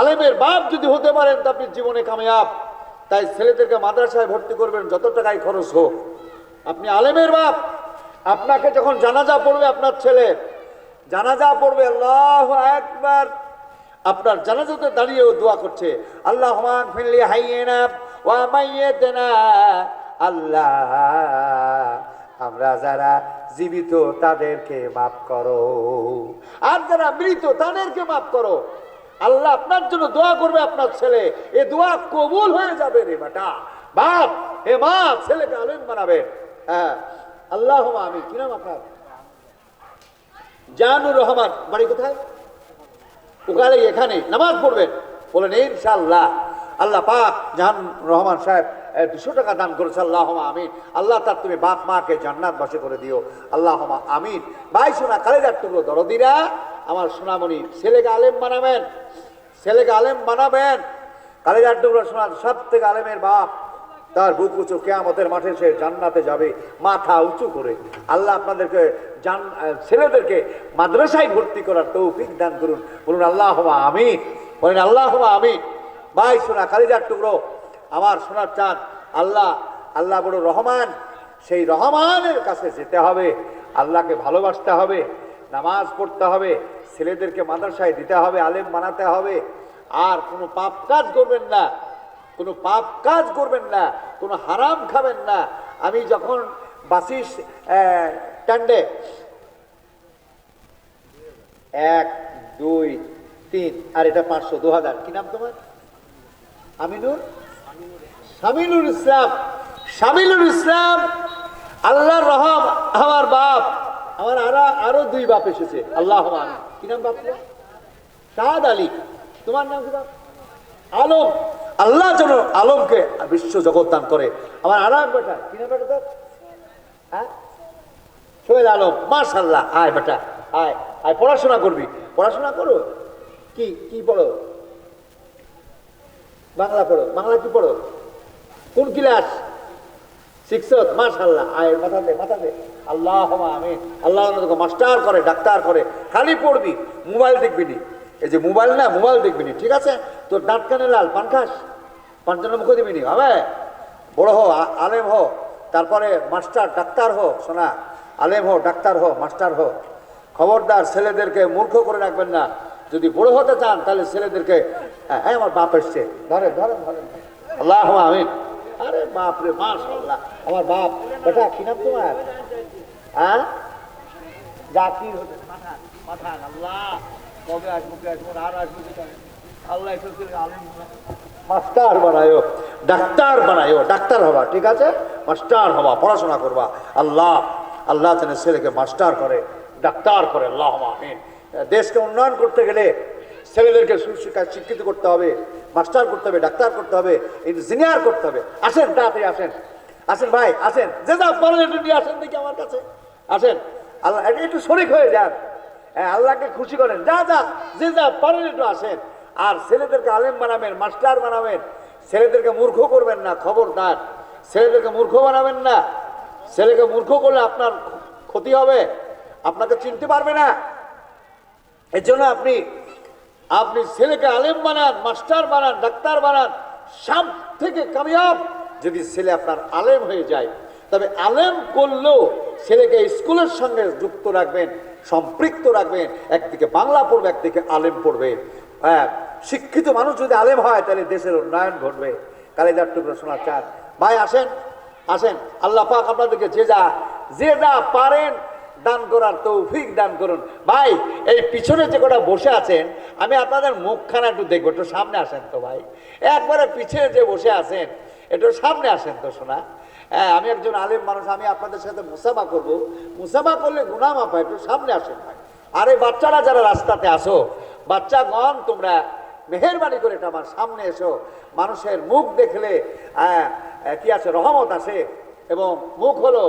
আলেমের বাপ যদি হতে পারেন, তো আপনি জীবনে কামিয়াব। তাই ছেলেদেরকে মাদ্রাসায় ভর্তি করবেন, যত টাকাই খরচ হোক। আপনি আলেমের বাপ, আপনাকে যখন জানাজা পড়বে আপনার ছেলে, জানাজা পড়বে, আল্লাহ একবার আপনার জানাজাতে দাঁড়িয়েও দোয়া করছে আল্লাহ আল্লাহ, আমরা যারা জীবিত তাদেরকে মাফ করো। আর যারা মৃত তাদেরকে মাফ করো। আল্লাহ আপনার জন্য দোয়া করবে আপনার ছেলে। এ দোয়া কবুল হয়ে যাবে রে বেটা। বাপ হে মা ছেলেকে আলেম বানাবেন হ্যাঁ। আল্লাহ আমি কি নাম আপনার? জানুর রহমান। বাড়ি কোথায়? ওখানে, এখানে। নামাজ পড়বেন। বলেন ইনশাল্লাহ আল্লাহ পাক জাহান রহমান সাহেব দুশো টাকা দান করেছে আল্লাহ আমিন। আল্লাহ তার তুমি বাপ মাকে জান্নাত বাসে করে দিও। আল্লাহ আমিন। ভাই, শোনা কালেজার টুকরো দরদিরা আমার সোনামণি ছেলেকে আলেম বানাবেন? ছেলেকে আলেম বানাবেন? কালেজার টুকরো শোনা সব থেকে আলেমের বাপ, তার বুক উঁচু, কেয়ামতের মাঠে সে জান্নাতে যাবে, মাথা উঁচু করে। আল্লাহ আপনাদেরকে জান ছেলেদেরকে মাদ্রাসায় ভর্তি করার তৌফিক দান করুন। বলুন আল্লাহ আমিন। বলেন আল্লাহ আমিন। ভাই সোনা কালিজার টুকরো আমার সোনার চাঁদ, আল্লাহ আল্লাহ বড় রহমান, সেই রহমানের কাছে যেতে হবে, আল্লাহকে ভালোবাসতে হবে, নামাজ পড়তে হবে, ছেলেদেরকে মাদ্রাসায় দিতে হবে, আলেম বানাতে হবে। আর কোনো পাপ কাজ করবেন না, কোনো পাপ কাজ করবেন না, কোনো হারাম খাবেন না। আমি যখন বাসিস স্ট্যান্ডে, এক, দুই, তিন, আর এটা পাঁচশো, দু হাজার। কি নাম তোমার? আমিনুর? শামিনুর ইসলাম শামিনুর ইসলাম, আল্লাহর রহম, আমার বাপ, আমার আরও আরও দুই বাপ এসেছে, আল্লাহ কি নাম বাপ? শাহাদ আলী। তোমার নাম কি বাপ? আলম। আল্লাহ যেন আলমকে বিশ্ব জগৎ দান করে। আমার আর এক বেটা, কি নাম বেটা তোর? হ্যাঁ? সোহেল আলম মাশাল্লাহ আয় বেটা, আয় আয়, পড়াশোনা করবি। পড়াশোনা করো? কি কি পড়ো? বাংলা পড়ো। বাংলা কি পড়ো? কোন ক্লাস? আল্লাহ আমি মাস্টার করে ডাক্তার করে। খালি পড়বি মোবাইল দেখবি নি। এই যে মোবাইল না মোবাইল দেখবি নি ঠিক আছে? তোর লাল পান খাস। দিবি নি বড় আলেম তারপরে মাস্টার ডাক্তার হো শোনা আলেম হো ডাক্তার হো মাস্টার হো। খবরদার ছেলেদেরকে মূর্খ করে রাখবেন না। যদি বড় হতে চান তাহলে ছেলেদেরকে হ্যাঁ হ্যাঁ, আমার বাপ এসছে। ধরে ধরে ধরে আল্লাহ আমিন। আরে বাপ রে মাশাল্লাহ আমার বাপ, বেটা, কি তোমার? হ্যাঁ? আল্লাহ। আসব, কে আসব, আর। আল্লাহ মাস্টার ডাক্তার ডাক্তার হবা, ঠিক আছে? মাস্টার হবা, পড়াশোনা করবা। আল্লাহ আল্লাহ মাস্টার করে, ডাক্তার করে, আল্লাহ দেশকে উন্নয়ন করতে গেলে ছেলেদেরকে সুশিক্ষায় শিক্ষিত করতে হবে, মাস্টার করতে হবে, ডাক্তার করতে হবে ইঞ্জিনিয়ার করতে হবে। আসেন, তাড়াতাড়ি আসেন। আসেন ভাই, আসেন। যে যা পারেন আসেন দেখি আমার কাছে। আসেন। আল্লাহ, একটু- একটু শরিক হয়ে যান। হ্যাঁ আল্লাহকে খুশি করেন। যা যা, যে যা পারেন একটু আসেন। আর ছেলেদেরকে আলেম বানাবেন, মাস্টার বানাবেন। ছেলেদেরকে মূর্খ করবেন না, খবরদার। ছেলেদেরকে মূর্খ বানাবেন না। ছেলেকে মূর্খ করলে আপনার ক্ষতি হবে। আপনাকে চিনতে পারবে না। এর জন্য আপনি আপনি ছেলেকে আলেম বানান, মাস্টার বানান, ডাক্তার বানান সব থেকে কামিয়াব। যদি ছেলে আপনার আলেম হয়ে যায়, তবে আলেম করলেও ছেলেকে স্কুলের সঙ্গে যুক্ত রাখবেন, সম্পৃক্ত রাখবেন, একদিকে বাংলা পড়বে, একদিকে আলেম পড়বে। হ্যাঁ শিক্ষিত মানুষ যদি আলেম হয়, তাহলে দেশের উন্নয়ন ঘটবে। কালেজার টুকরো শোনা চান ভাই, আসেন আসেন। আল্লাহ পাক আপনাদেরকে যে যা যে যা পারেন দান করার তৌফিক দান করুন। ভাই, এই পিছনে যে কটা বসে আছেন, আমি আপনাদের মুখখানা একটু দেখব, একটু সামনে আসেন তো ভাই। একবারে পিছনে যে বসে আছেন, একটু সামনে আসেন তো শোনা হ্যাঁ আমি একজন আলেম মানুষ, আমি আপনাদের সাথে মুসাফা করব। মুসাফা করলে গুনাহ মাফ হয়, একটু সামনে আসেন ভাই। আরে বাচ্চারা যারা রাস্তাতে আসো বাচ্চা বাচ্চাগণ, তোমরা মেহরবানি করে এটা আমার সামনে এসো। মানুষের মুখ দেখলে কি আছে, রহমত আসে এবং মুখ হলো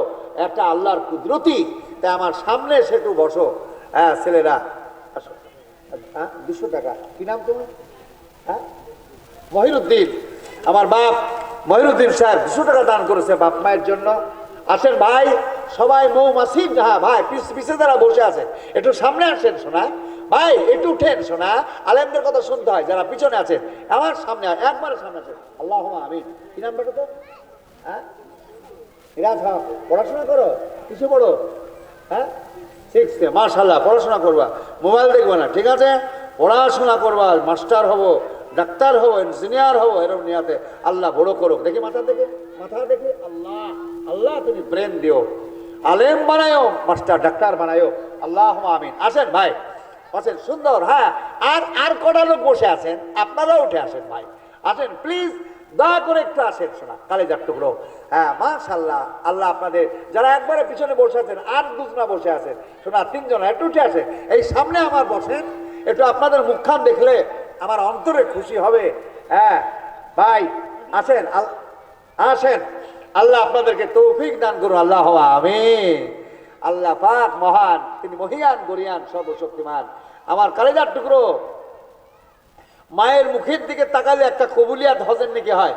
একটা আল্লাহর কুদরতি তাই আমার সামনে এসে একটু বসো। হ্যাঁ ছেলেরা, আসো। হ্যাঁ দুশো টাকা। কি নাম তোমার? হ্যাঁ মহিরুদ্দিন। আমার বাপ মহিরুদ্দিন সাহেব দুশো টাকা দান করেছে বাপ মায়ের জন্য। আসেন ভাই, সবাই মৌমাছি। হ্যাঁ ভাই পিছ পিছে যারা বসে আছে। একটু সামনে আসেন শোনা ভাই, একটু উঠেন শোনা আলেমদের কথা শুনতে হয়, যারা পিছনে আছেন। আমার সামনে একবারে সামনে আছে আল্লাহ আমি কি নাম বেটা তো হ্যাঁ? হক পড়াশোনা করো? কিছু পড়ো? হ্যাঁ? মার্শাল্লাহ পড়াশোনা করবা। মোবাইল দেখবা না, ঠিক আছে? পড়াশোনা করবা মাস্টার হব, ডাক্তার হব ইঞ্জিনিয়ার হব এরকম নিয়াতে। আল্লাহ বড় করুক। দেখি মাথা দেখে মাথা দেখে। আল্লাহ আল্লাহ তুমি ব্রেন দিও। আলেম বানায়ো মাস্টার ডাক্তার বানায়ো। আল্লাহ আমিন। আসেন ভাই, আসেন, সুন্দর হ্যাঁ। আর আর কটা লোক বসে আছেন? আপনারাও উঠে আসেন ভাই। আসেন প্লিজ দয়া করে একটু আসেন, শোনা, কালেজার টুকরো। হ্যাঁ মাশাল্লাহ আল্লাহ আপনাদের, যারা একবারে পিছনে বসে আছেন, আর দুজনা বসে আছেন, শোনা, তিনজন, একটু উঠে আসেন। এই সামনে আমার বসেন, একটু আপনাদের মুখখান দেখলে আমার অন্তরে খুশি হবে। হ্যাঁ ভাই, আসেন আসেন। আল্লাহ আপনাদেরকে তৌফিক দান করুন, আল্লাহ আমি আল্লাহ পাক মহান, তিনি মহিয়ান, গরিয়ান, সর্বশক্তিমান। আমার কালেজার টুকরো মায়ের মুখের দিকে তাকালে একটা কবুলিয়াত হজের নাকি হয়।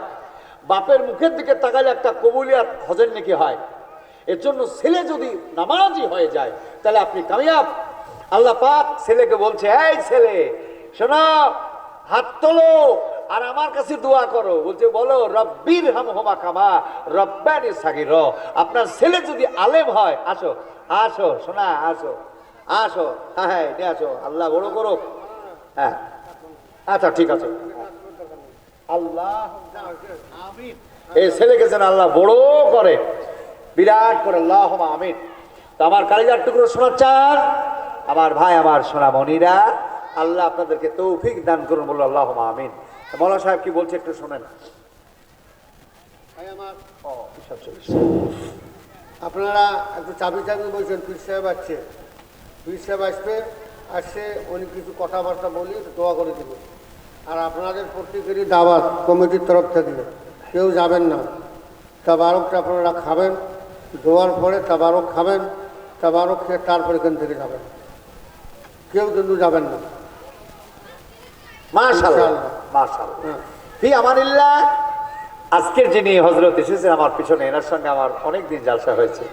বাপের মুখের দিকে তাকালে একটা কবুলিয়াত হজের নাকি হয়। এর জন্য ছেলে যদি নামাজি হয়ে যায়, তাহলে আপনি কামিয়াব। আল্লাহ পাক ছেলেকে বলছে, এই ছেলে, শোনো, হাত তোলো আর আমার কাছে দোয়া করো। বলছে, বলো, রব্বির হাম হোমা কামা, রব্বানি সাগির। আপনার ছেলে যদি আলেম হয়, আসো আসো, শোনা, আসো আসো হ্যাঁ হ্যাঁ এটা আসো, আল্লাহ বড় করো হ্যাঁ। আচ্ছা ঠিক আছে। আল্লাহ আমিন। এই ছেলেকে যেন আল্লাহ বড় করে বিরাট করে আল্লাহ আমিন। তো আমার কালিজার টুকরো শোনা চান আমার ভাই আমার সোনা মনিরা আল্লাহ আপনাদেরকে তৌফিক দান করুন বলল আল্লাহ আমিন। মৌলা সাহেব কি বলছে একটু শোনেন? আপনারা একটু চাবি চাবি বলছেন পীর সাহেব আসছে। পীর সাহেব আসবে আসছে উনি কিছু কথাবার্তা বলি দোয়া করে দেবে আর আপনাদের প্রত্যেকেরই দাওয়াত কমিটির তরফ থেকে। কেউ যাবেন না। তাবারকটা আপনারা খাবেন দোয়ার পরে তাবারক খাবেন তাবারক খেয়ে তারপরে এখান থেকে যাবেন। কেউ কিন্তু যাবেন না। হ্যাঁ। আজকের যিনি হজরত এসেছেন আমার পিছনে এনার সঙ্গে আমার অনেক দিন জালসা হয়েছে।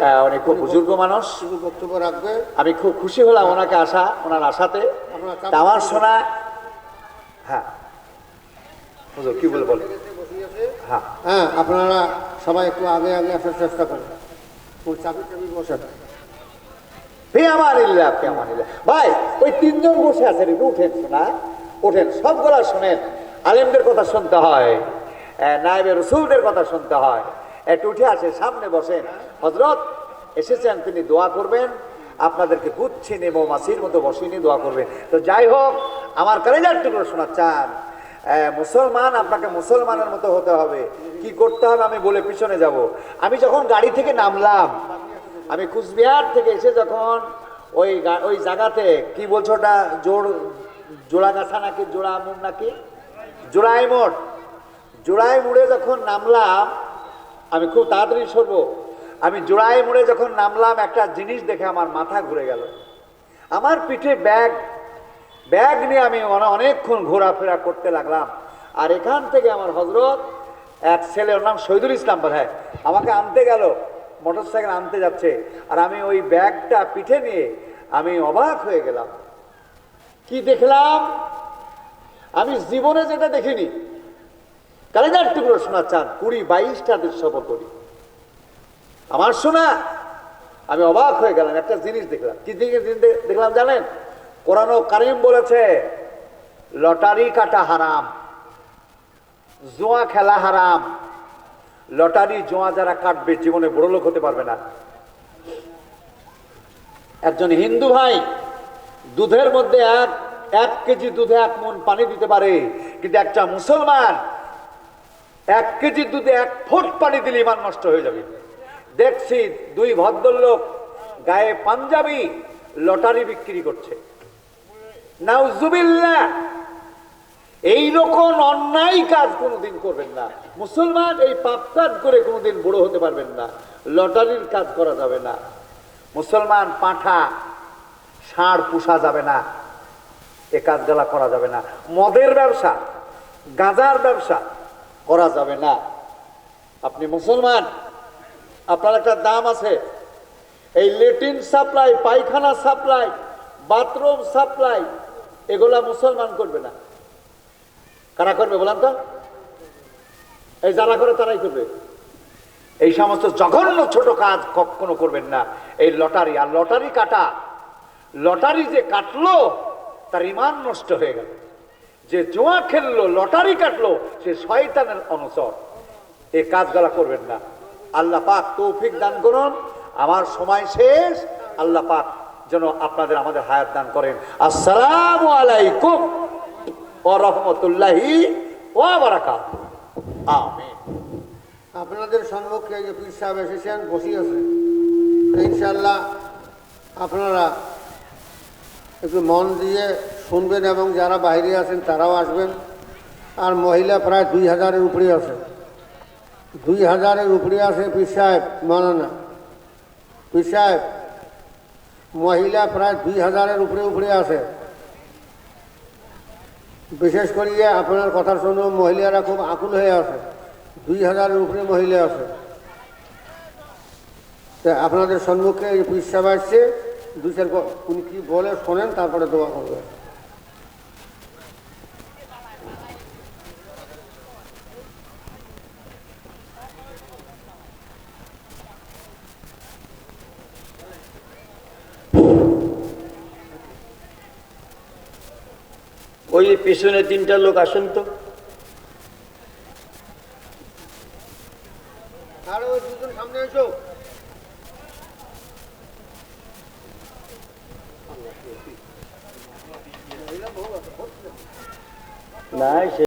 হ্যাঁ আহ, উনি খুব বুজুর্গ মানুষ। বক্তব্য রাখবে। আমি খুব খুশি হলাম ওনাকে আসা ওনার আশাতে। আমার শোনা হ্যাঁ। হুজুর কি বলে বল হ্যাঁ। হ্যাঁ আপনারা সবাই একটু আগে আগে আসার চেষ্টা করেন। ওই চাবি চাবি আমানিল্লাহ ফি আমানিল্লাহ ভাই ওই তিনজন বসে আছেন একটু উঠেন শোনা। ওঠেন সবগুলা শোনেন। আলেমদের কথা শুনতে হয় আহ, নায়েবে রসুলদের কথা শুনতে হয়। একটু উঠে আসে সামনে বসেন। হজরত এসেছেন তিনি দোয়া করবেন। আপনাদেরকে গুচ্ছি নে মৌমাছির মতো বসিয়ে নিয়ে দোয়া করবে। তো যাই হোক, আমার কালেজার টুকরো শোনা চান মুসলমান, আপনাকে মুসলমানের মতো হতে হবে। কি করতে হবে আমি বলে পিছনে যাব। আমি যখন গাড়ি থেকে নামলাম, আমি কুচবিহার থেকে এসে যখন ওই ওই জায়গাতে, কি বলছো ওটা? জোড়, জোড়াগাছা নাকি? জোড়া মোড় নাকি? জোড়াই মোড় জোড়াই মোড়ে যখন নামলাম, আমি খুব তাড়াতাড়ি সরবো। আমি জোড়াই মোড়ে যখন নামলাম, একটা জিনিস দেখে আমার মাথা ঘুরে গেল। আমার পিঠে ব্যাগ ব্যাগ নিয়ে আমি অনেকক্ষণ ঘোরাফেরা করতে লাগলাম। আর এখান থেকে আমার হজরত এক ছেলে, ওর নাম শহীদুল ইসলাম বোধ আমাকে আনতে গেল মোটর সাইকেল আনতে যাচ্ছে। আর আমি ওই ব্যাগটা পিঠে নিয়ে আমি অবাক হয়ে গেলাম। কি দেখলাম? আমি জীবনে যেটা দেখিনি। কালেজার টুকরো শোনা চান কুড়ি বাইশটা দেশ সফর করি। আমার শোনা, আমি অবাক হয়ে গেলাম, একটা জিনিস দেখলাম। কি জিনিস দেখলাম জানেন? কোরআন কারিম বলেছে, লটারি কাটা হারাম, জোয়া খেলা হারাম। লটারি, জোয়া যারা কাটবে, জীবনে বড় লোক হতে পারবে না। একজন হিন্দু ভাই, দুধের মধ্যে এক এক কেজি দুধে এক মন পানি দিতে পারে, কিন্তু একটা মুসলমান, এক কেজি দুধে এক ফুট পানি দিলে ইমান নষ্ট হয়ে যাবে। দেখছি দুই ভদ্রলোক গায়ে পাঞ্জাবি লটারি বিক্রি করছে। এই রকম অন্যায় কাজ কোনোদিন করবেন না। মুসলমান এই পাপ কাজ করে কোনোদিন বড় হতে পারবেন না। লটারির কাজ করা যাবে না। মুসলমান পাঁঠা, ষাঁড় পোষা যাবে না। এ কাজগুলা করা যাবে না। মদের ব্যবসা, গাঁজার ব্যবসা করা যাবে না। আপনি মুসলমান আপনার একটা দাম আছে। এই লেটিন সাপ্লাই, পায়খানা সাপ্লাই, বাথরুম সাপ্লাই, এগুলা মুসলমান করবে না। কারা করবে বলেন তো? এই যারা করে তারাই করবে। এই সমস্ত জঘন্য ছোট কাজ কখনো করবেন না। এই লটারি, আর লটারি কাটা, লটারি যে কাটলো, তার ইমান নষ্ট হয়ে গেল। যে জোয়া খেললো, লটারি কাটলো, সে শয়তানের অনুসর এই কাজগুলা করবেন না। আল্লাহ পাক তৌফিক দান করুন। আমার সময় শেষ। আল্লাহ পাক যেন আপনাদের আমাদের হায়াত দান করেন। আসসালামু আলাইকুম ও রহমতুল্লাহি ও বারাকাত আপনাদের সম্মুখে যে পীর সাহেব এসেছেন বসিয়েছেন ইনশাল্লাহ আপনারা একটু মন দিয়ে শুনবেন এবং যারা বাইরে আছেন তারাও আসবেন। আর মহিলা প্রায় দুই হাজারের উপরে আছে। দুই হাজারের উপরে আছে পীর সাহেব মানানা পীর সাহেব, মহিলা প্রায় দুই হাজারের উপরে উপরে আছে। বিশেষ করিয়ে আপনার কথা শুনে, মহিলারা খুব আকুল হয়ে আছে। দুই হাজারের উপরে মহিলা আছে। তা আপনাদের সম্মুখে এই পিসাব আসছে। দুই চার উনি কি বলে শোনেন, তারপরে দোয়া করবে ওই পিছনে তিনটা লোক আসেন তো।